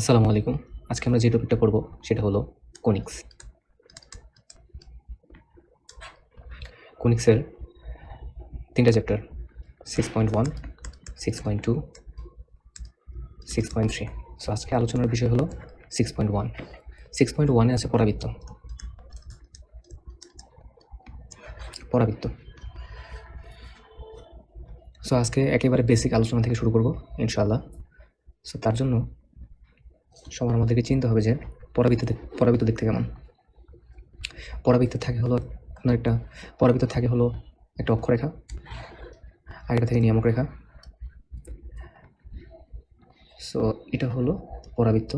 আসসালামু আলাইকুম। আজকে আমরা যে টপিকটা পড়ব সেটা হলো কোনিক্স। কোনিক্সের তিনটা chapter six point one six point two six point three so আজকে আলোচনার বিষয় হলো six point one six point ওয়ানে আছে পরাবৃত্ত। পরাবৃত্ত। সো আজকে একেবারে বেসিক আলোচনা থেকে শুরু করব, ইনশাআল্লাহ। সো তার জন্য সবার আমাদেরকে চিনতে হবে যে পরাবৃত্ত পরাবৃত্ত থেকে কেমন। পরাবৃত্ত থাকে হলো আপনার একটা পরাবৃত্ত থাকে হলো একটা অক্ষরেখা আগেটা থেকে নিয়ামক রেখা সো এটা হলো পরাবৃত্ত।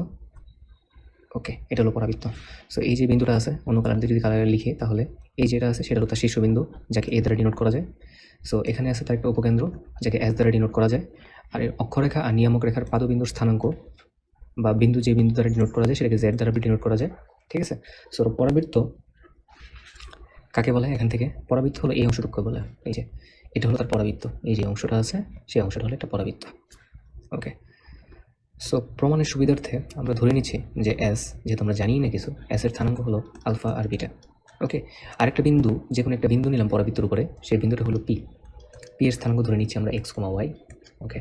ওকে এটা হলো পরাবৃত্ত। সো এই যে বিন্দুটা আছে, অন্য কালার দিয়ে যদি কালারে লিখে, তাহলে এই যেটা আছে, সেটা হলো তার শীর্ষবিন্দু, যাকে এ দ্বারা ডিনোট করা যায়। সো এখানে আছে তার একটা উপকেন্দ্র, যাকে এস দ্বারা ডিনোট করা যায়। আর অক্ষরেখা আর নিয়ামক রেখার পাদবিন্দুর স্থানাঙ্ক বা বিন্দু যে বিন্দু দ্বারা ডিনোট করা যায়, সেটাকে জেড দ্বারা ডিনোট করা যায়, ঠিক আছে? সো পরাবৃত্ত কাকে বলা এখান থেকে? পরাবৃত্ত হলো এই অংশটুকু বলে, এই যে, এটা হলো তার পরাবৃত্ত, এই যে অংশটা আছে, সেই অংশটা হলো একটা পরাবৃত্ত ওকে সো প্রমাণের সুবিধার্থে আমরা ধরে নিচ্ছি যে এস যেহেতু আমরা জানি না কিছু এস এর স্থানাঙ্ক হলো আলফা আর বিটা ওকে আরেকটা বিন্দু যে কোনো একটা বিন্দু নিলাম পরাবৃত্তর উপরে, সেই বিন্দুটা হলো পি পি এর স্থানাঙ্ক ধরে নিচ্ছি আমরা এক্স কমা ওয়াই ওকে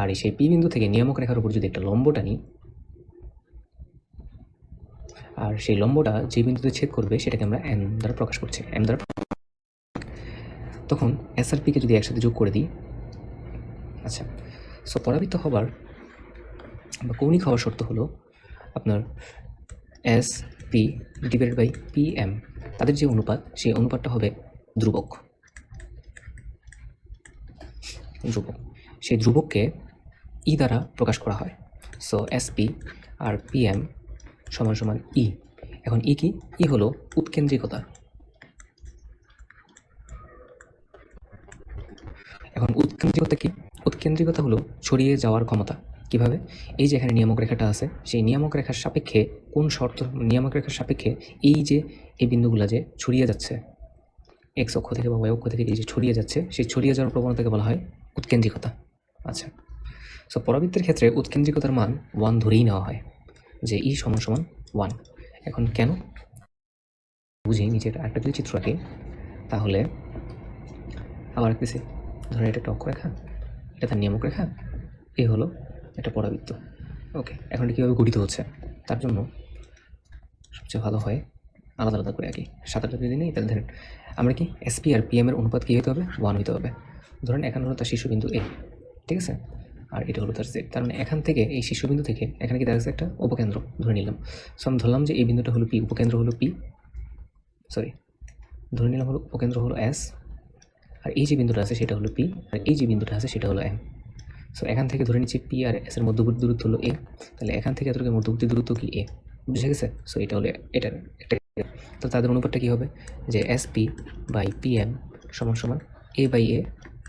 আর সেই পি বিন্দু থেকে নিয়ামক রেখার উপর যদি একটা লম্ব টানি আর সেই লম্বটা যে বিন্দুতে ছেদ করবে সেটাকে আমরা এম দ্বারা প্রকাশ করছি। এম দ্বারা তখন এস আর পিকে যদি একসাথে যোগ করে দিই আচ্ছা সো পরাবৃত্ত হবার বা কৌণিক হওয়ার শর্ত হলো আপনার S P divided by P M তাদের যে অনুপাত, সেই অনুপাতটা হবে ধ্রুবক। ধ্রুবক। সেই ধ্রুবককে ই দ্বারা প্রকাশ করা হয়। সো এসপি আর পিএম সমান সমান ই। এখন ই কি? ই হলো উৎকেন্দ্রিকতা। এখন উৎকেন্দ্রিকতা কি? উৎকেন্দ্রিকতা হলো ছড়িয়ে যাওয়ার ক্ষমতা। কীভাবে? এই যে এখানে নিয়ামক রেখাটা আছে, সেই নিয়ামক রেখার সাপেক্ষে কোন শর্ত, নিয়ামক রেখার সাপেক্ষে এই যে এই বিন্দুগুলো যে ছড়িয়ে যাচ্ছে, এক্স অক্ষ থেকে বা ওয়াই অক্ষ থেকে এই যে ছড়িয়ে যাচ্ছে, সেই ছড়িয়ে যাওয়ার প্রবণতাকে বলা হয় উৎকেন্দ্রিকতা। আচ্ছা। সো পরাবৃত্তের ক্ষেত্রে উৎকেন্দ্রিকতার মান ওয়ান ধরেই নেওয়া হয়। যে ই সমান সমান ওয়ান এখন কেন? বুঝি নিচের একটা যদি চিত্র আঁকি, তাহলে আবার আঁকতেছি। ধরেন এটা একটা অক্ষরেখা, এটা তার নিয়ামক রেখা এ হলো একটা পরাবৃত্ত। ওকে, এখন এটা কীভাবে গঠিত হচ্ছে? তার জন্য সবচেয়ে ভালো হয় আলাদা আলাদা করে আঁকি। সাত আটটা যদি নেই, তাহলে ধরেন আমরা কি এসপি আর পিএম এর অনুপাত কী হতে হবে? ওয়ান হতে হবে। ধরেন এখানে হলো তার শীর্ষবিন্দু এ ঠিক আছে? আর এটা হলো তার জেড তার মানে এখান থেকে, এই শীর্ষবিন্দু থেকে এখানে কি দেখা যাচ্ছে একটা উপকেন্দ্র ধরে নিলাম। সো আমি ধরলাম যে এই বিন্দুটা হলো পি উপকেন্দ্র হলো পি সরি ধরে নিলাম হলো উপকেন্দ্র হলো এস আর এই যে বিন্দুটা আছে সেটা হলো পি আর এই যে বিন্দুটা আছে সেটা হলো এম সো এখান থেকে ধরে নিচ্ছি পি আর এস এর মধ্যবর্তী দূরত্ব হলো এ তাহলে এখান থেকে এতটুকু মধ্যবর্তী দূরত্ব কি এ বুঝে গেছে? সো এটা হলো এটার একটা তো তাদের অনুপাতটা কী হবে? যে S P by P M সমান সমান A by A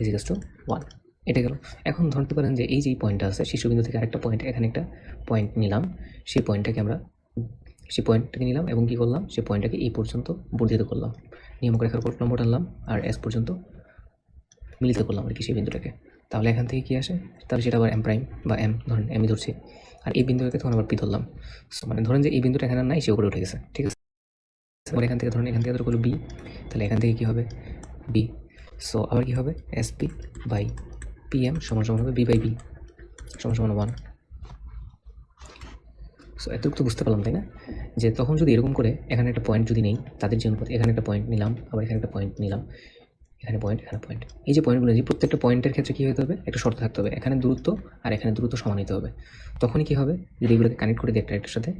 is equal to one এটা গেল। এখন ধরতে পারেন যে এই যে পয়েন্টটা আছে শীর্ষবিন্দু থেকে আরেকটা পয়েন্ট এখানে একটা পয়েন্ট নিলাম। সেই পয়েন্টটাকে আমরা, সেই পয়েন্টটাকে নিলাম এবং কী করলাম? সেই পয়েন্টটাকে এই পর্যন্ত বর্ধিত করলাম। নিয়মক রেখার উপর নম্বর আনলাম আর এস পর্যন্ত মিলিত করলাম আর কি সেই বিন্দুটাকে। তাহলে এখান থেকে কি আসে? তাহলে সেটা আবার এম প্রাইম বা এম ধরেন এমই ধরছি। আর এই বিন্দুটাকে তখন আবার পি ধরলাম। সো মানে ধরেন যে এই বিন্দুটা এখানে নাই, সে উপরে উঠে গেছে। ঠিক আছে? এবার এখান থেকে ধরেন, এখান থেকে ধরো বি তাহলে এখান থেকে কী হবে? বি সো আবার কী হবে? S P by P M সমান সমান হবে বি বাই বি সমান সমান ওয়ান সো এতটুকু তো বুঝতে পারলাম, তাই না? যে তখন যদি এরকম করে এখানে একটা পয়েন্ট যদি নেই, তাদের যে অনুপাত এখানে একটা পয়েন্ট নিলাম, আবার এখানে একটা পয়েন্ট নিলাম। এখানে পয়েন্ট এখানে পয়েন্ট এই যে পয়েন্টগুলো যে প্রত্যেকটা পয়েন্টের ক্ষেত্রে কী হতে হবে? একটা শর্ত থাকতে হবে। এখানে দূরত্ব আর এখানে দূরত্ব সমান হতে হবে। তখনই কী হবে? যদি এগুলোকে কানেক্ট করে দিই একটা একটার সাথে,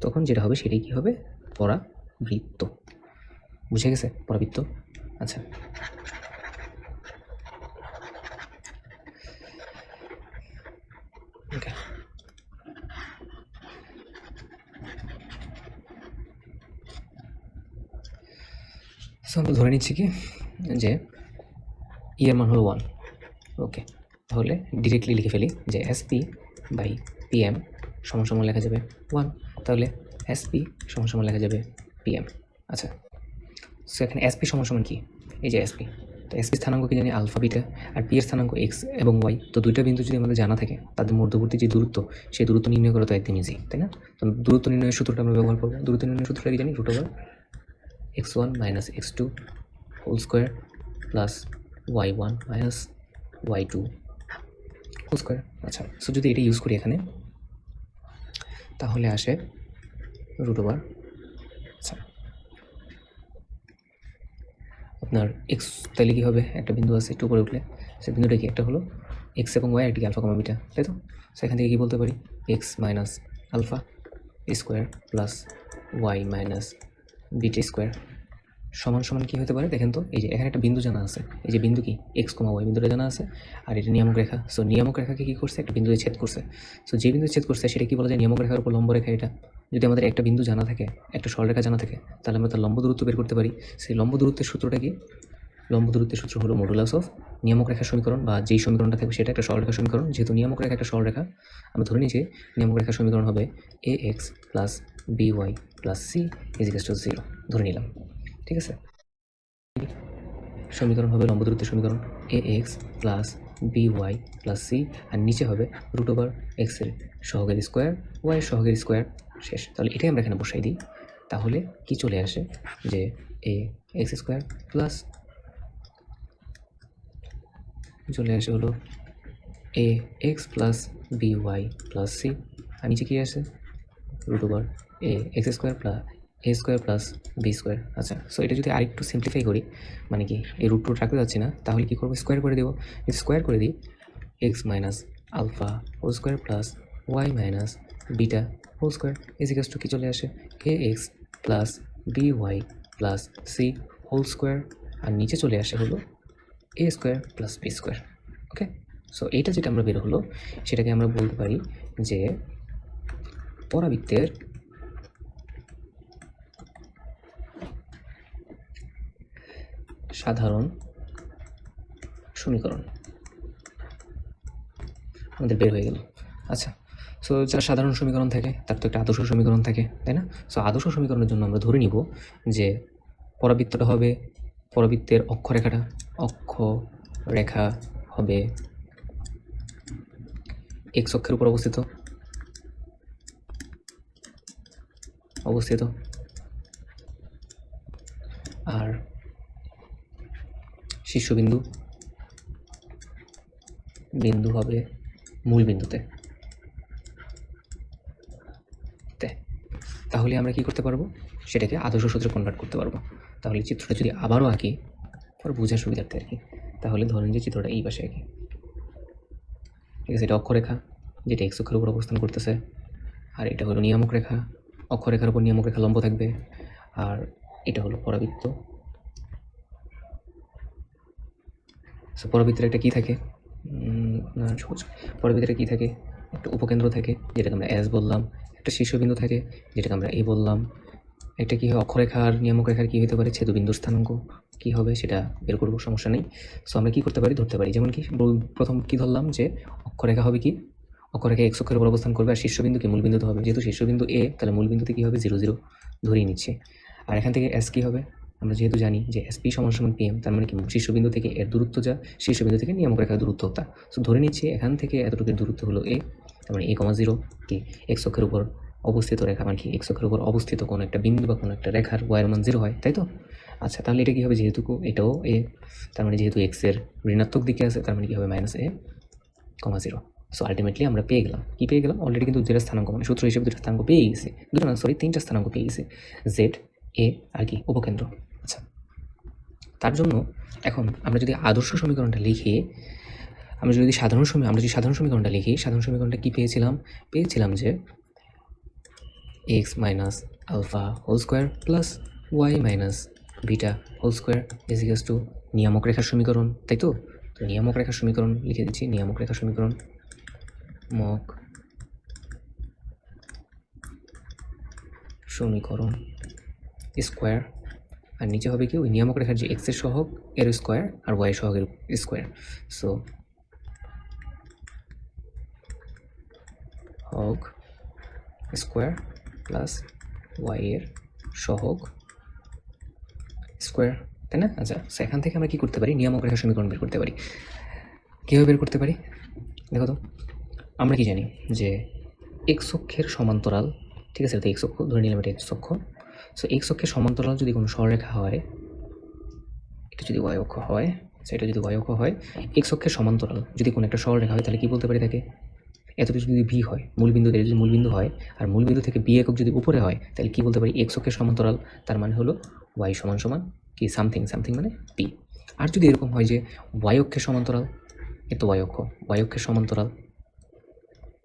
তখন যেটা হবে সেটাই কী হবে? পরাবৃত্ত। বুঝে গেছে? পরাবৃত্ত? আচ্ছা। ওকে সো আমরা ধরে নিচ্ছি কি? যে ই মান হলো ওয়ান ওকে তাহলে ডিরেক্টলি লিখে ফেলি যে S P by P M সমান সমান লেখা যাবে ওয়ান তাহলে এস পি সমান সমান লেখা যাবে পি এম আচ্ছা সো এখানে এস পি সমান সমান কি? এই যে এস পি তো এসপি স্থানাঙ্ক কি জানি? আলফা বিটা আর পি এর স্থানাঙ্ক এক্স এবং ওয়াই। তো দুইটা বিন্দু যদি আমাদের জানা থাকে, তাদের মধ্যবর্তী যে দূরত্ব, সেই দূরত্ব নির্ণয় করা তো একদম ইজি তাই না? তো দূরত্ব নির্ণয়ের সূত্রটা আমরা ব্যবহার করব। দূরত্ব নির্ণয়ের সূত্রটা কি জানি? Root over X one minus X two whole square plus Y one minus Y two whole square আচ্ছা সো যদি এটা ইউজ করি এখানে, তাহলে আসে রুট ওভার আচ্ছা আপনার এক্স তাহলে কী হবে? একটা বিন্দু আছে, একটু উপরে উঠলে সে বিন্দুটা কি একটা হলো? এক্স এবং ওয়াই একটি আলফা কমা বিটা তাই তো? সেখান থেকে কী বলতে পারি? X minus alpha square plus Y minus beta square সমান সমান কী হতে পারে? দেখেন তো, এই যে এখানে একটা বিন্দু জানা আছে। এই যে বিন্দু কি? এক্স কমা ওয়াই বিন্দুটা জানা আছে। আর এটা নিয়ামক রেখা। সো নিয়ামক রেখাকে কী করছে? একটা বিন্দুতে ছেদ করছে। সো যে বিন্দু ছেদ করছে, সেটা কি বলা যায় নিয়ামক রেখার উপর লম্ব রেখা এটা? যদি আমাদের একটা বিন্দু জানা থাকে, একটা সরলরেখা জানা থাকে, তাহলে আমরা তার লম্ব দূরত্ব বের করতে পারি। সেই লম্ব দূরত্বের সূত্রটা কি? লম্ব দূরত্বের সূত্র হলো মডুলাস অফ নিয়ামক রেখার সমীকরণ বা যেই সমীকরণটা থাকবে সেটা একটা সরলরেখা সমীকরণ। যেহেতু নিয়ামক রেখা একটা সরলরেখা, আমরা ধরে নিয়েছি নিয়ামক রেখার সমীকরণ হবে A X plus B Y plus C is equal to zero ধরে নিলাম। ঠিক আছে? সমীকরণ হবে লম্ব দূরত্বের সমীকরণ A X plus B Y plus C আর নিচে হবে রুট ওভার এক্সের সহগের স্কোয়ার ওয়াই সহগের স্কোয়ার শেষ। তাহলে এটাই আমরা এখানে বসাই দিই। তাহলে কি চলে আসে? যে এ, এক্স স্কোয়ার প্লাস চলে আসে হলো A, X plus B, Y plus C. আর নিচে কী আসে? Root over A, X square plus A square plus B square. আচ্ছা সো এটা যদি আরেকটু সিম্পলিফাই করি মানে কি, এই রুট রুট রাখতে যাচ্ছি না, তাহলে কী করব? স্কোয়ার করে দেবো। স্কোয়ার করে দিই, x minus alpha O square plus Y minus beta whole square is equal to কী চলে আসে? A X plus B Y plus C whole square, আর নিচে চলে আসে হলো A square plus B square okay so এইটা যেটা আমরা বের হলো, সেটাকে আমরা বলতে পারি যে পরাবৃত্তের সাধারণ সমীকরণ আমাদের বের হয়ে গেল। আচ্ছা সো যার সাধারণ সমীকরণ থাকে, তার তো একটা আদর্শ সমীকরণ থাকে, তাই না? সো আদর্শ সমীকরণের জন্য আমরা ধরে নিব যে পরাবৃত্তটা হবে পরাবৃত্তের অক্ষরেখাটা। অক্ষ রেখা হবে এক্স অক্ষের উপর অবস্থিত। অবস্থিত। আর শীর্ষবিন্দু বিন্দু হবে মূল বিন্দুতে তে। তাহলে আমরা কি করতে পারব? সেটাকে আদর্শ সূত্রে কনভার্ট করতে পারব। তাহলে চিত্রটা যদি আবারও আঁকি পরে বোঝার সুবিধার্থে আর কি তাহলে ধরেন যে চিত্রটা এই পাশে আঁকি। ঠিক আছে, এটা অক্ষরেখা, যেটা এক্স অক্ষের উপর অবস্থান করতেছে। আর এটা হলো নিয়ামক রেখা, অক্ষরেখার উপর নিয়ামক রেখা লম্ব থাকবে। আর এটা হলো পরাবৃত্ত। সো পরবর্তীতে একটা কী থাকে? পরবর্তীতে কী থাকে? একটা উপকেন্দ্র থাকে, যেটাকে আমরা এস বললাম। একটা শীর্ষবিন্দু থাকে, যেটাকে আমরা এ বললাম। একটা কী হয়? অক্ষরেখার নিয়ামক রেখার কী হতে পারে? ছেদবিন্দুর স্থানাঙ্ক কী হবে? সেটা বের করব, সমস্যা নেই। সো আমরা কী করতে পারি? ধরতে পারি। যেমন কি প্রথম কী ধরলাম যে অক্ষরেখা হবে কি? অক্ষরেখা এক্স অক্ষের উপর অবস্থান করবে, আর শীর্ষবিন্দু কি মূলবিন্দুতে হবে। যেহেতু শীর্ষবিন্দু এ তাহলে মূলবিন্দুতে কী হবে? Zero zero. ধরেই নিচ্ছে। আর এখান থেকে এস কী হবে? আমরা যেহেতু জানি যে এসপি সমান সমান পিএম তার মানে কি? শীর্ষবিন্দু থেকে এর দূরত্ব যা, শীর্ষবিন্দু থেকে নিয়ামক রেখার দূরত্ব তা সো ধরে নিচ্ছি এখান থেকে এতটুকুর দূরত্ব হলো এ তার মানে এ কমা জিরো কি এক্স অক্ষের উপর অবস্থিত রেখা মানে কি? এক্স অক্ষের উপর অবস্থিত কোনো একটা বিন্দু বা কোনো একটা রেখার ওয়াইয়ের মান জিরো হয়, তাই তো? আচ্ছা তাহলে এটা কী হবে? যেহেতু এটাও এ তার মানে যেহেতু এক্সের ঋণাত্মক দিকে আছে তার মানে কী হবে? মাইনাস এ কমা জিরো সো আলটিমেটলি আমরা পেয়ে গেলাম। কী পেয়ে গেলাম? অলরেডি কিন্তু দুটা স্থানাঙ্ক মানে সূত্র হিসেবে দুটো স্থানাঙ্ক পেয়ে গেছি। দুটো না সরি তিনটা স্থানাঙ্ক পেয়ে গেছি। জেড এ আর কি? উপকেন্দ্র। আচ্ছা তার জন্য এখন আমরা যদি আদর্শ সমীকরণটা লিখি আমরা যদি সাধারণ সমী আমরা যদি সাধারণ সমীকরণটা লিখি, সাধারণ সমীকরণটা কী পেয়েছিলাম? পেয়েছিলাম যে X minus alpha whole square plus Y minus beta whole square is equal to নিয়ামক রেখার সমীকরণ, তাই তো? নিয়ামক রেখার সমীকরণ লিখে দিচ্ছি, নিয়ামক রেখার সমীকরণ মক সমীকরণ স্কোয়ার আর নিচে হবে কি? ওই নিয়ামক রেখার যে এক্সের সহগ, এর স্কোয়ার আর ওয়াই সহগের স্কোয়ার সো হগ স্কোয়ার প্লাস ওয়াই এর সহগ স্কোয়ার, তাই না? আচ্ছা সেখান থেকে আমরা কি করতে পারি? নিয়ামক রেখার সমীকরণ বের করতে পারি। কীভাবে বের করতে পারি? দেখো তো, আমরা কি জানি যে এক্স অক্ষের সমান্তরাল, ঠিক আছে? এক্স অক্ষ, ধরে নিলাম এটা এক্স অক্ষ। সো এক্স অক্ষের সমান্তরাল যদি কোনো সরলরেখা হয়, এটা যদি ওয়াই অক্ষ হয় সেটা যদি ওয়াই অক্ষ হয় এক্স অক্ষের সমান্তরাল যদি কোনো একটা সরলরেখা হয়, তাহলে কি বলতে পারি তাকে? এত কিছু যদি ভি হয় মূলবিন্দু থেকে যদি মূলবিন্দু হয়, আর মূলবিন্দু থেকে বি একক যদি উপরে হয়, তাহলে কি বলতে পারি? এক্স অক্ষের সমান্তরাল, তার মানে হলো ওয়াই সমান সমান কি সামথিং সামথিং মানে পি আর যদি এরকম হয় যে ওয়াই অক্ষের সমান্তরাল, এ তো ওয়াই অক্ষ ওয়াই অক্ষের সমান্তরাল,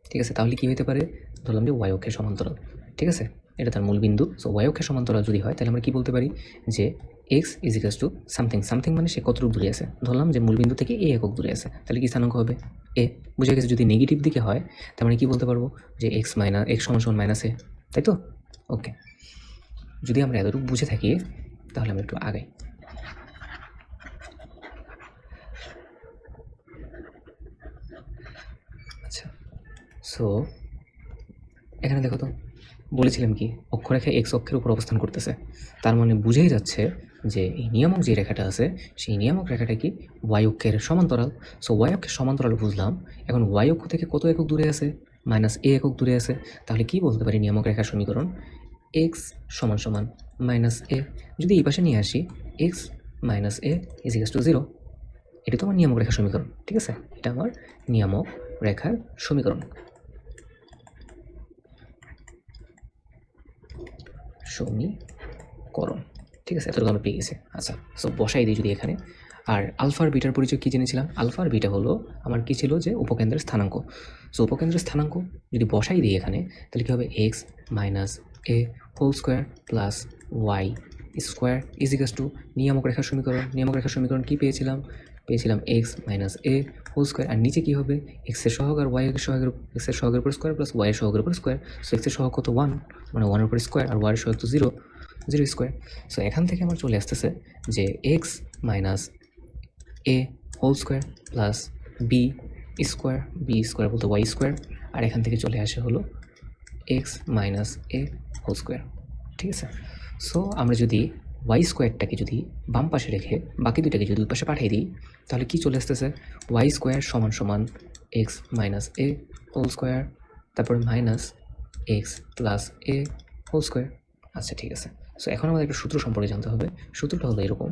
ঠিক আছে? তাহলে কি হতে পারে? ধরলাম যে ওয়াই অক্ষের সমান্তরাল, ঠিক আছে? এটা তার মূল বিন্দু সো ওয়াই অক্ষের সমান্তরাল যদি হয়, তাহলে আমরা কি বলতে পারি? যে X is equal to something something মানে সে কতটুকু দূরে আছে। ধরলাম যে মূলবিন্দু থেকে এ একক দূরে আছে, তাহলে কি স্থানাঙ্ক হবে? এ। বুঝে গেছে যদি নেগেটিভ দিকে হয়, তার মানে কি বলতে পারব? যে এক্স মাইনাস, এক্স সমান সমান মাইনাস এ, তাই তো? ওকে যদি আমরা এতটুকু বুঝে থাকি, তাহলে আমরা একটু আগাই। আচ্ছা সো এখানে দেখো তো, বলেছিলাম কি, অক্ষরেখা এক্স অক্ষের উপর অবস্থান করতেছে। তার মানে বুঝেই যাচ্ছে যে এই নিয়ামক যে রেখাটা আছে, সেই নিয়ামক রেখাটা কি ওয়াই অক্ষের সমান্তরাল? সো ওয়াই অক্ষের সমান্তরাল বুঝলাম। এখন ওয়াই অক্ষ থেকে কত একক দূরে আছে? মাইনাস এ একক দূরে আছে। তাহলে কি বলতে পারি নিয়ামক রেখার সমীকরণ? এক্স সমান সমান মাইনাস এ যদি এই পাশে নিয়ে আসি X minus A is equal to zero এটা তো আমার নিয়ামক রেখার সমীকরণ, ঠিক আছে? এটা আমার নিয়ামক রেখার সমীকরণ। সমীকরণ। ঠিক আছে এতটুকু আমরা পেয়ে গেছি। আচ্ছা সো বসাই দিই যদি এখানে। আর আলফার বিটার পরিচয় কী জেনেছিলাম? আলফার বিটা হলো আমার কী ছিল যে উপকেন্দ্রের স্থানাঙ্ক। সো উপকেন্দ্রের স্থানাঙ্ক যদি বসাই দিই এখানে, তাহলে কী হবে? X minus A whole square plus Y square is equal to নিয়ামক রেখার সমীকরণ। নিয়ামক রেখার সমীকরণ কী পেয়েছিলাম? পেয়েছিলাম X minus A whole square আর নিচে কী হবে? এক্সের সহগ আর ওয়াই এর সহগের এক্সের সহগের উপর স্কোয়ার প্লাস ওয়াই এর সহগের উপর স্কোয়ার সো এক্সের সহগ কত? ওয়ান মানে ওয়ানের উপর স্কোয়ার আর ওয়াইয়ের সহগ তো জিরো জিরো স্কোয়ার। সো এখান থেকে আমার চলে আসতেছে যে X minus A whole square plus B square B square বলতে ওয়াই স্কোয়ার আর এখান থেকে চলে আসে হলো X minus A whole square ঠিক আছে? সো আমরা যদি ওয়াই স্কোয়ারটাকে যদি বাম পাশে রেখে বাকি দুটাকে যদি দুই পাশে পাঠিয়ে দিই, তাহলে কি চলে আসতেছে? ওয়াই স্কোয়ার সমান সমান X minus A whole square তারপরে minus X plus A whole square আচ্ছা ঠিক আছে। সো এখন আমাদের একটা সূত্র সম্পর্কে জানতে হবে। সূত্রটা হলো এরকম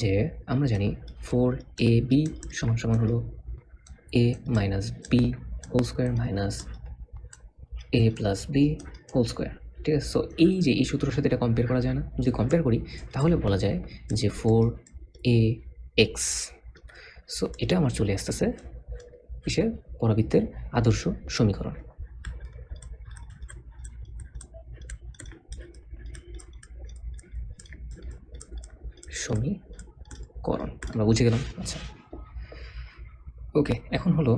যে আমরা জানি ফোর এ বি সমান সমান হলো A minus B whole square minus A plus B whole square ঠিক আছে? সো এই যে এই সূত্রের সাথে এটা কম্পেয়ার করা যায় না। যদি কম্পেয়ার করি, তাহলে বলা যায় যে ফোর এ এক্স সো এটা আমার চলে আসতেছে কিসের? পরাবৃত্তের আদর্শ সমীকরণ। সমীকরণ আমরা বুঝে গেলাম। আচ্ছা। ওকে, এখন হলো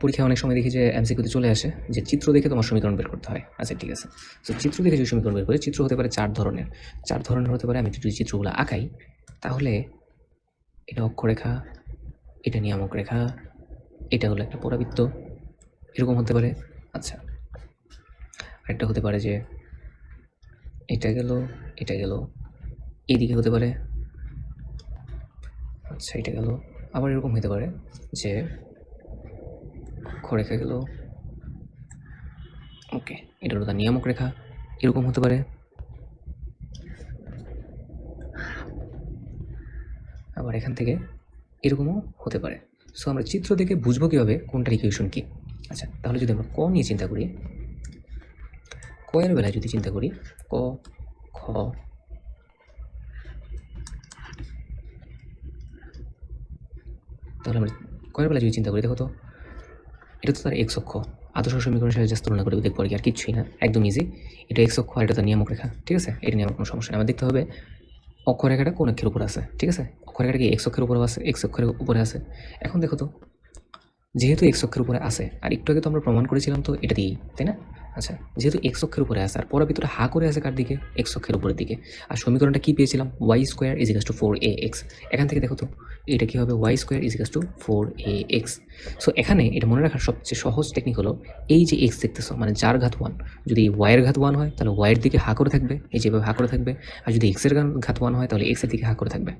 পরীক্ষায় অনেক সময় দেখি যে এমসিকিউতে চলে আসে যে চিত্র দেখে তোমার সমীকরণ বের করতে হয়। আচ্ছা ঠিক আছে। তো চিত্র দেখে যদি সমীকরণ বের করে, চিত্র হতে পারে চার ধরনের। চার ধরনের হতে পারে আমি যদি চিত্রগুলো আঁকাই, তাহলে এটা অক্ষরেখা এটা নিয়ামক রেখা, এটা হলো একটা পরাবৃত্ত। এরকম হতে পারে। আচ্ছা। আরেকটা হতে পারে যে এটা গেল এটা গেল এইদিকে হতে পারে। আচ্ছা এটা গেল। আবার এরকম হতে পারে যে অক্ষরেখা গেল। ওকে, এটা হলো তার নিয়ামক রেখা। এরকম হতে পারে। আবার এখান থেকে এরকমও হতে পারে। সো আমরা চিত্র দেখে বুঝব কীভাবে কোনটার ইকুয়েশন কী। আচ্ছা তাহলে যদি আমরা ক নিয়ে চিন্তা করি, ক এর বেলায় যদি চিন্তা করি, ক, খ তাহলে আমরা কয়ের বেলা যদি চিন্তা করি, দেখো তো। এটা তো তার এক্স অক্ষ। আদর্শ সমীকরণের সাথে জাস্ট তুলনা করে দেখব আর কি, আর কিচ্ছুই না। একদম ইজি এটা এক্স অক্ষ আর এটা তার নিয়ামক রেখা, ঠিক আছে? এটা নিয়ে আমার কোনো সমস্যা নেই। আমার দেখতে হবে অক্ষরেখাটা কোন অক্ষের উপর আছে, ঠিক আছে? অক্ষরেখাটা কি এক্স অক্ষের উপরে আছে এক্স অক্ষের উপরে আছে? এখন দেখো তো, যেহেতু এক্স অক্ষের উপরে আছে, আর একটু আগে তো আমরা প্রমাণ করেছিলাম তো, এটা দিয়েই, তাই না? আচ্ছা যেহেতু এক্স অক্ষের উপরে আছে আর পরের ভিতরে হা করে আছে কার দিকে? এক্স অক্ষের উপরের দিকে। আর সমীকরণটা কী পেয়েছিলাম? Y square is equal to four A X এখান থেকে দেখো তো, এটা কী হবে? Y square is equal to four A X so এখানে এটা মনে রাখার সবচেয়ে সহজ টেকনিক হলো, এই যে এক্স দেখতেছো মানে যার ঘাত ওয়ান যদি ওয়াইয়ের ঘাত ওয়ান হয়, তাহলে ওয়াইয়ের দিকে হা করে থাকবে, এই যেভাবে হা করে থাকবে। আর যদি এক্সের ঘাত ওয়ান হয়, তাহলে এক্সের দিকে হা করে থাকবে।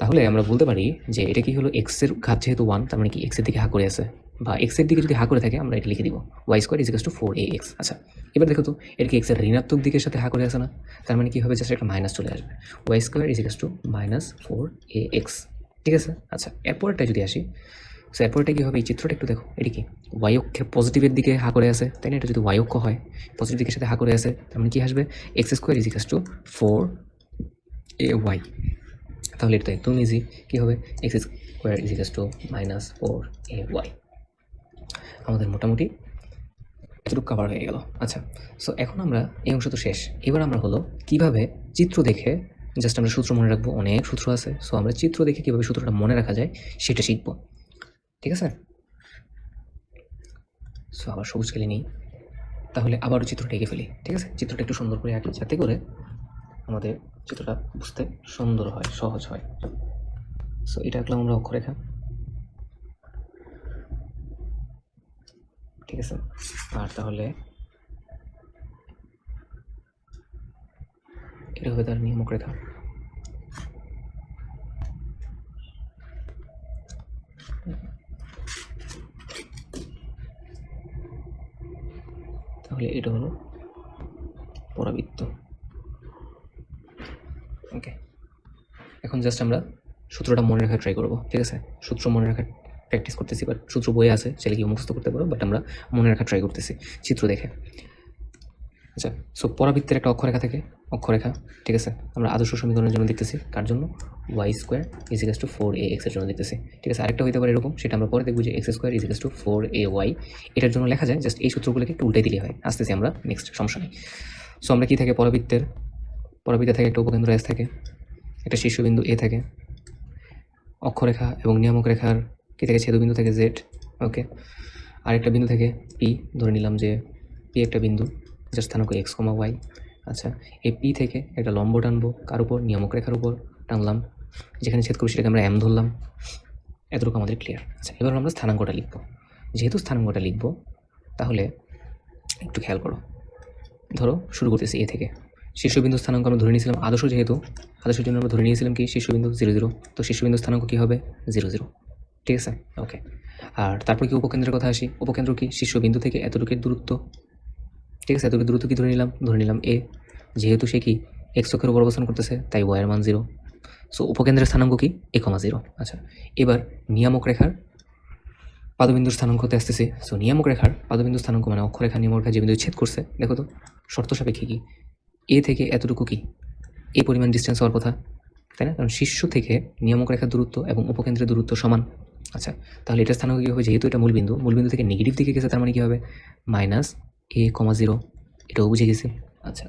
তাহলে আমরা বলতে পারি যে এটা কি হলো? এক্সের ঘাত যেহেতু ওয়ান তার মানে কি এক্সের দিকে হা করে আছে। বা এক্সের দিকে যদি হা করে থাকে, আমরা এটা লিখে দিব। Y square is to four A X আচ্ছা এবার দেখো তো এটা কি এক্সের ঋণাত্মক দিকের সাথে হা করে আছে না? তার মানে কি হবে? জাস্ট একটা মাইনাস চলে আসবে। Y square is to minus four A X ঠিক আছে? আচ্ছা এরপরটা যদি আসি সো এরপরটা কি হবে? এই চিত্রটা একটু দেখো, এটা কি? ওয়াই অক্ষের পজিটিভের দিকে হা করে আছে, তাই না? এটা যদি ওয়াই অক্ষ হয় পজিটিভ দিকের সাথে হা করে আছে, তার মানে কি আসবে? X square is to four A Y তাহলে এটা একদম ইজি কী হবে? X square is to minus four A Y আমাদের মোটামুটি এতটুকু কাভার হয়ে গেল। আচ্ছা সো এখন আমরা এই অংশ তো শেষ। এবার আমরা হলো কীভাবে চিত্র দেখে জাস্ট আমরা সূত্র মনে রাখব, অনেক সূত্র আছে সো আমরা চিত্র দেখে কীভাবে সূত্রটা মনে রাখা যায় সেটা শিখব। ঠিক আছে? সো আবার সবুজ খেলে নিই। তাহলে আবারও চিত্রটা এঁকে ফেলি। ঠিক আছে? চিত্রটা একটু সুন্দর করে আঁকি, যাতে করে আমাদের চিত্রটা বুঝতে সুন্দর হয়, সহজ হয়। সো এটা আঁকলাম আমরা অক্ষরেখা। ঠিক আছে? আর তাহলে এটা হবে তার নিয়মক রেখা তাহলে এটা হলো পরাবৃত্ত। ওকে এখন জাস্ট আমরা সূত্রটা মনে রাখার ট্রাই করব, ঠিক আছে? সূত্র মনে রাখার প্র্যাকটিস করতেছি বাট সূত্র বই আছে, চাইলে কি মুখস্থ করতে পারো বাট আমরা মনে রাখার ট্রাই করতেছি, চিত্র দেখে। আচ্ছা সো পরাবৃত্তের একটা অক্ষরেখা থাকে, অক্ষরেখা, ঠিক আছে? আমরা আদর্শ সমীকরণের জন্য দেখতেছি, কার জন্য? Y square is equal to four A এক্সের জন্য দেখতেছি, ঠিক আছে? আরেকটা হইতে পারে এরকম, সেটা আমরা পরে দেখব যে X square is equal to four A Y এটার জন্য লেখা যায় জাস্ট এই সূত্রগুলোকে একটু উল্টে দিলে হয়, আসতেছি আমরা নেক্সট সমস্যা নেই। সো আমরা কী থাকে? পরাবৃত্তের, পরাবৃত্তে থাকে একটা উপকেন্দ্র এস থাকে, একটা শীর্ষবিন্দু এ থাকে, অক্ষরেখা এবং নিয়ামক রেখার কি থেকে? ছেদ বিন্দু থেকে জেড ওকে আরেকটা বিন্দু থেকে পি ধরে নিলাম যে পি একটা বিন্দু, যার স্থানাঙ্ক এক্স কমা ওয়াই আচ্ছা। এই পি থেকে একটা লম্ব টানবো কার উপর? নিয়ামক রেখার উপর টানলাম। যেখানে ছেদ করব সেটাকে আমরা এম ধরলাম। এতটুকু আমাদের ক্লিয়ার আচ্ছা। এবার আমরা স্থানাঙ্কটা লিখব। যেহেতু স্থানাঙ্কটা লিখব, তাহলে একটু খেয়াল করো। ধরো, শুরু করতেছি এ থেকে। শীর্ষবিন্দু স্থানাঙ্ক আমরা ধরে নিয়েছিলাম আদর্শ যেহেতু, আদর্শের জন্য আমরা ধরে নিয়েছিলাম কি? শীর্ষবিন্দু জিরো জিরো তো শীর্ষবিন্দু স্থানাঙ্ক কী হবে? জিরো জিরো ঠিক আছে? ওকে আর তারপর কি উপকেন্দ্রের কথা আসি? উপকেন্দ্র কি? শীর্ষবিন্দু থেকে এতটুকুর দূরত্ব? ঠিক আছে, এতটুকু দূরত্ব কি ধরে নিলাম? ধরে নিলাম এ যেহেতু সে কি এক্স অক্ষের উপর অবস্থান করতেছে, তাই ওয়াইয়ের মান জিরো সো উপকেন্দ্রের স্থানাঙ্ক কি? এ কমা জিরো আচ্ছা এবার নিয়ামক রেখার পাদবিন্দুর স্থানাঙ্কতে আসতেছে। সো নিয়ামক রেখার পাদবিন্দু স্থানাঙ্ক মানে অক্ষরেখা, নিয়ামক রেখা যে বিন্দু ছেদ করছে, দেখো তো, শর্ত সাপেক্ষে কি? এ থেকে এতটুকু কি? এই পরিমাণ ডিস্টেন্স হওয়ার কথা, তাই না? কারণ শীর্ষ থেকে নিয়ামক রেখার দূরত্ব এবং উপকেন্দ্রের দূরত্ব সমান। আচ্ছা তাহলে এটা স্থানাঙ্ক কী হবে? যেহেতু এটা মূলবিন্দু মূলবিন্দু থেকে নেগেটিভ দিকে গেছে, তার মানে কী হবে? মাইনাস এ কমা জিরো এটাও বুঝে গেছি। আচ্ছা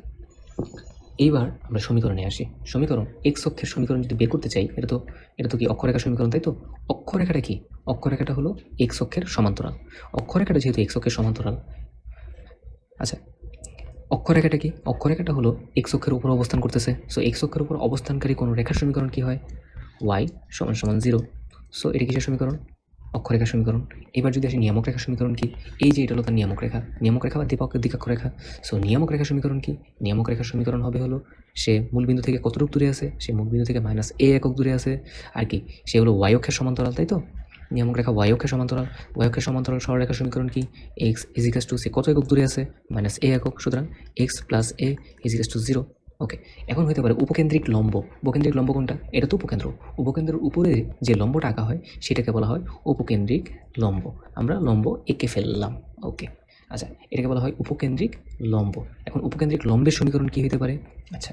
এইবার আমরা সমীকরণে আসি। সমীকরণ এক্স অক্ষের সমীকরণ যদি বের করতে চাই, এটা তো এটা তো কি অক্ষরেখা সমীকরণ, তাই তো? অক্ষরেখাটা কি? অক্ষরেখাটা হলো এক্স অক্ষের সমান্তরাল। অক্ষরেখাটা যেহেতু এক্স অক্ষের সমান্তরাল। আচ্ছা অক্ষরেখাটা কি? অক্ষরেখাটা হলো এক্স অক্ষের উপর অবস্থান করতেছে। সো এক্স অক্ষের উপর অবস্থানকারী কোনো রেখার সমীকরণ কি হয়? ওয়াই সমান সমান জিরো সো এটা কিসের সমীকরণ? অক্ষরেখা সমীকরণ। এবার যদি আসি নিয়ামক রেখা সমীকরণ কি? এই যে এটা হলো তার নিয়ামক রেখা নিয়ামক রেখা বা দিকাক্ষ রেখা সো নিয়ামক রেখা সমীকরণ কি? নিয়ামক রেখা সমীকরণ হবে হলো, সে মূলবিন্দু থেকে কতটুকু দূরে আছে? সে মূলবিন্দু থেকে মাইনাস এ একক দূরে আছে। আর কি? সে হলো ওয়াই অক্ষের সমান্তরাল, তাই তো? নিয়ামক রেখা ওয়াই অক্ষের সমান্তরাল। ওয়াই অক্ষের সমান্তরাল সরলরেখা সমীকরণ কি? এক্স ইজিকাস টু সে কত একক দূরে আছে? মাইনাস এ একক। সুতরাং X plus A is equal to zero okay এখন হতে পারে উপকেন্দ্রিক লম্ব। উপকেন্দ্রিক লম্ব কোনটা? এটা তো উপকেন্দ্র। উপকেন্দ্রের উপরে যে লম্বটা আঁকা হয়, সেটাকে বলা হয় উপকেন্দ্রিক লম্ব। আমরা লম্ব এঁকে ফেললাম। ওকে আচ্ছা এটাকে বলা হয় উপকেন্দ্রিক লম্ব। এখন উপকেন্দ্রিক লম্বের সমীকরণ কী হতে পারে? আচ্ছা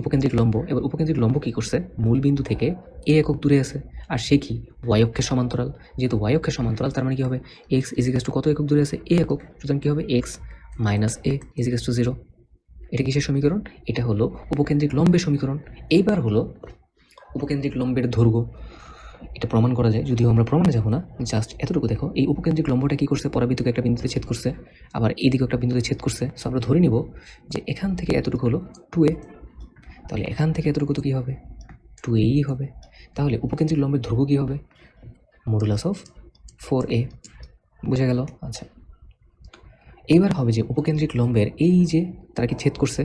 উপকেন্দ্রিক লম্ব। এবার উপকেন্দ্রিক লম্ব কী করছে? মূল বিন্দু থেকে এ একক দূরে আছে, আর সে কি? ওয়াই অক্ষের সমান্তরাল। যেহেতু ওয়াই অক্ষের সমান্তরাল, তার মানে কী হবে? এক্স ইজিকাস টু কত একক দূরে আছে? এ একক। সুতরাং কী হবে? X minus A is equal to zero এটা কিসের সমীকরণ? এটা হলো উপকেন্দ্রিক লম্বের সমীকরণ। এইবার হলো উপকেন্দ্রিক লম্বের দৈর্ঘ্য। এটা প্রমাণ করা যায়। যদিও আমরা প্রমাণে যাব না, জাস্ট এতটুকু দেখো। এই উপকেন্দ্রিক লম্বটা কী করছে? পরাবৃত্তকে একটা বিন্দুতে ছেদ করছে। আবার এই এইদিকে একটা বিন্দুতে ছেদ করছে। সো আমরা ধরে নিব যে এখান থেকে এতটুকু হলো টু এ তাহলে এখান থেকে এতটুকু তো কী হবে? টু এই হবে। তাহলে উপকেন্দ্রিক লম্বের দৈর্ঘ্য কী হবে? মডুলাস অফ ফোর এ বোঝা গেল? আচ্ছা। এইবার হবে যে উপকেন্দ্রিক লম্বের এই যে তারা কি ছেদ করছে,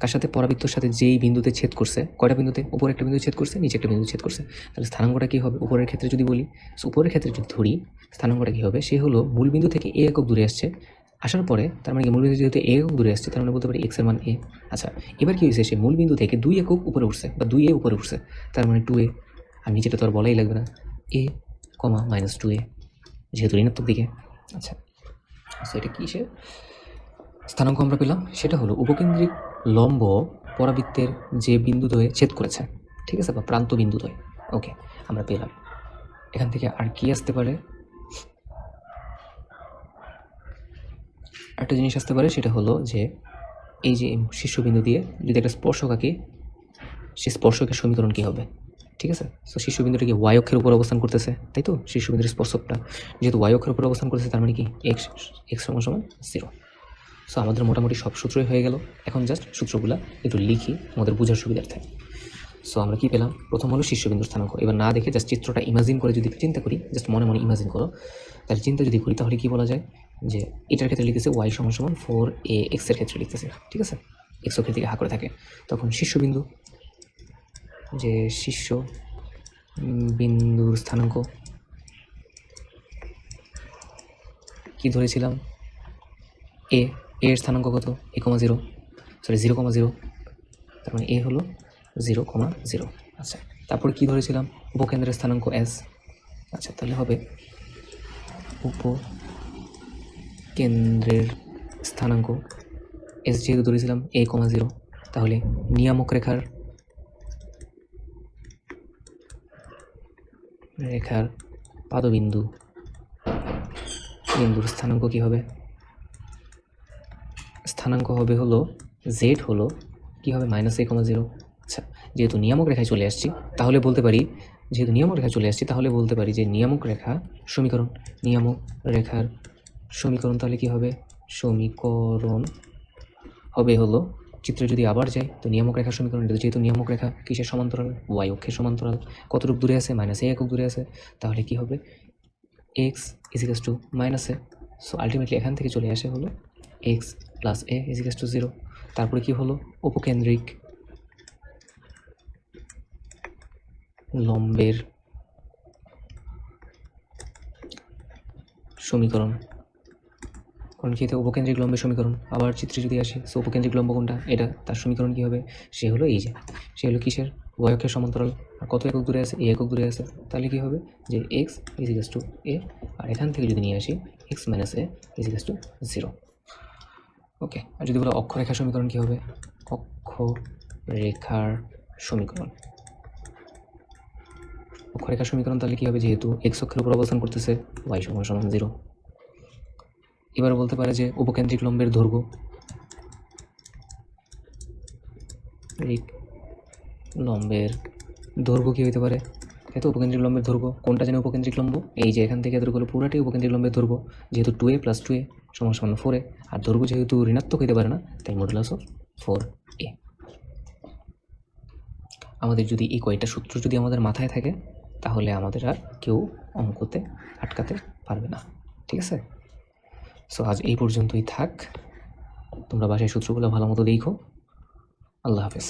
কার সাথে পরাবৃত্তর সাথে যেই বিন্দুতে ছেদ করছে, কয়টা বিন্দুতে? উপরে একটা বিন্দু ছেদ করছে, নিচে একটা বিন্দু ছেদ করছে। তাহলে স্থানাঙ্কটা কী হবে? উপরের ক্ষেত্রে যদি বলি উপরের ক্ষেত্রে যদি ধরি, স্থানাঙ্কটা কী হবে? সে হলো মূল বিন্দু থেকে এ একক দূরে আসছে। আসার পরে তার মানে মূল বিন্দু যেহেতু এ একক দূরে আসছে, তার মানে বলতে পারি এক্সের মান এ আচ্ছা এবার কী হয়েছে? সে মূল বিন্দু থেকে দুই একক উপরে উঠছে বা দুই এ উপরে উঠছে, তার মানে টু এ আর নিচেটা তো আর বলাই লাগবে না এ কমা মাইনাস টু এ যেহেতু ঋণাত্মক দিকে। আচ্ছা সো এটা কিসের স্থানাঙ্ক আমরা পেলাম, সেটা হলো উপকেন্দ্রিক লম্ব পরাবৃত্তের যে বিন্দুদ্বয়ে ছেদ করেছে, ঠিক আছে, বা প্রান্ত বিন্দুদ্বয়, ওকে, আমরা পেলাম। এখান থেকে আর কি আসতে পারে? একটা জিনিস আসতে পারে, সেটা হলো যে এই যে শীর্ষবিন্দু দিয়ে যদি একটা স্পর্শক আঁকি সেই স্পর্শকের সমীকরণ কী হবে? ঠিক আছে? সো শীর্ষবিন্দুটা কি ওয়াই অক্ষের উপর অবস্থান করতেছে, তাই তো? শীর্ষবিন্দুর স্পর্শকটা। যেহেতু ওয়াই অক্ষের উপর অবস্থান করতেছে, তার মানে কি? এক্স এক্স সমান সমান জিরো সো আমাদের মোটামুটি সব সূত্রই হয়ে গেল। এখন জাস্ট সূত্রগুলো একটু লিখি আমাদের বোঝার সুবিধার্থে। সো আমরা কি পেলাম? প্রথম হলো শীর্ষবিন্দুর স্থানাঙ্ক। এবার না দেখে জাস্ট চিত্রটা ইমাজিন করে যদি চিন্তা করি জাস্ট মনে মনে ইমাজিন করো। তাহলে চিন্তা যদি করি, তাহলে কি বলা যায়? যে এটার ক্ষেত্রে লিখতেছে ওয়াই সমান সমান ফোর এ এক্সের ক্ষেত্রে লিখতেছে। ঠিক আছে? এক্স অক্ষের দিকে হা করে থাকে। তখন শীর্ষবিন্দু যে শিষ্য বিন্দুর স্থানাঙ্ক। কি ধরেছিলাম? এ এর স্থানাঙ্ক কত? এ কমা জিরো সরি জিরো কমা জিরো তার মানে এ হলো জিরো কমা জিরো আচ্ছা তারপর কি ধরেছিলাম? উপকেন্দ্রের স্থানাঙ্ক এস আচ্ছা তাহলে হবে উপ কেন্দ্রের স্থানাঙ্ক এস যেহেতু ধরেছিলাম এ কমা জিরো তাহলে নিয়ামক রেখার রেখার পাদবিন্দু। বিন্দুর স্থানাঙ্ক কী হবে? স্থানাঙ্ক হবে হলো জেড হলো কী হবে? মাইনাস এ কমা জিরো আচ্ছা যেহেতু নিয়ামক রেখায় চলে আসছি, তাহলে বলতে পারি, যেহেতু নিয়ামক রেখায় চলে আসছি, তাহলে বলতে পারি যে নিয়ামক রেখা সমীকরণ। নিয়ামক রেখার সমীকরণ তাহলে কি হবে? সমীকরণ হবে হলো চিত্রে যদি আবার যাই তো নিয়ামক রেখার সমীকরণ যেহেতু নিয়ামক রেখা, কিসের সমান্তরাল? ওয়াই অক্ষের সমান্তরাল। কতটুকু দূরে আছে? মাইনাস এ একক দূরে আছে। তাহলে কি হবে? X is equal to minus A so ultimately এখান থেকে চলে আসে হলো X plus A is equal to zero তারপরে কি হলো? উপকেন্দ্রিক লম্বের সমীকরণ। কারণ কি এটা উপকেন্দ্রিক লম্বের সমীকরণ। আবার চিত্রে যদি আসি, সো উপকেন্দ্রিক লম্ব কোনটা? এটা। তার সমীকরণ কী হবে? সে হলো এই যে। সে হলো কিসের? অক্ষের সমান্তরাল। আর কত একক দূরে আছে? এ একক দূরে আছে। তাহলে কী হবে? যে এক্স ইজিকাস টু এ আর এখান থেকে যদি নিয়ে আসি X minus A is equal to zero okay. আর যদি বলো অক্ষরেখার সমীকরণ কী হবে? অক্ষ রেখার সমীকরণ। অক্ষরেখার সমীকরণ তাহলে কী হবে? যেহেতু এক্স অক্ষের উপর অবস্থান করতেছে ওয়াই সমান সমান জিরো এবার বলতে পারে যে উপকেন্দ্রিক লম্বের দৈর্ঘ্য। লম্বের দৈর্ঘ্য কি হতে পারে? তাই তো উপকেন্দ্রিক লম্বের দৈর্ঘ্য, কোনটা যেন উপকেন্দ্রিক লম্ব? এই যে এখান থেকে এতটুকু হলো পুরাটাই উপকেন্দ্রিক লম্বের দৈর্ঘ্য, যেহেতু two A plus two A সমান সমান ফোর এ আর দৈর্ঘ্য যেহেতু ঋণাত্মক হতে পারে না, তাই মডুলাস অফ ফোর এ আমাদের যদি এই কয়টা সূত্র যদি আমাদের মাথায় থাকে, তাহলে আমাদের আর কেউ অঙ্কতে আটকাতে পারবে না, ঠিক আছে? সো আজ এই পর্যন্তই থাক। তোমরা বাসায় সূত্রগুলো ভালো মতো দেখো। আল্লাহ হাফেজ।